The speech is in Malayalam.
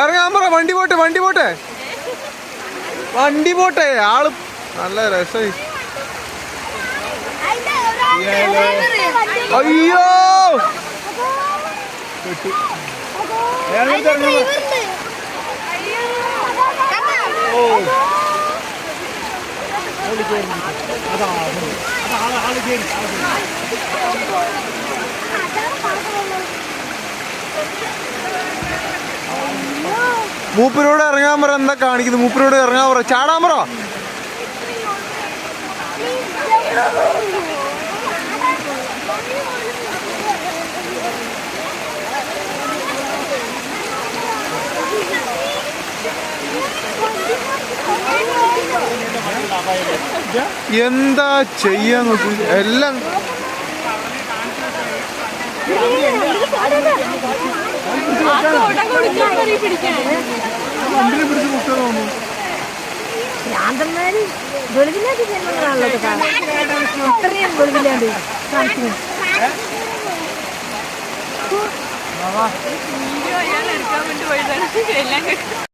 വണ്ടി പോട്ടെ വണ്ടി പോട്ടെ. വണ്ടി പോട്ടെ ആൾ നല്ല രസമായി അയ്യോ! മൂപ്പരോട് ഇറങ്ങാൻ പറ എന്താ കാണിക്കുന്നത്? മൂപ്പരോട് ഇറങ്ങാൻ പറ. ചാടാൻ പറ. എന്താ ചെയ്യാൻ എല്ലാം ഭ്രാന്തന്മാര് വെളിവില്ലാത്ത ജന്മങ്ങളാണല്ലോ. ഇത്രയും വെളിവില്ലാണ്ട് കാണിക്കുന്നത് വീഡിയോ അയാൾ എടുക്കാൻ വേണ്ടി പോയതാണ് എല്ലാം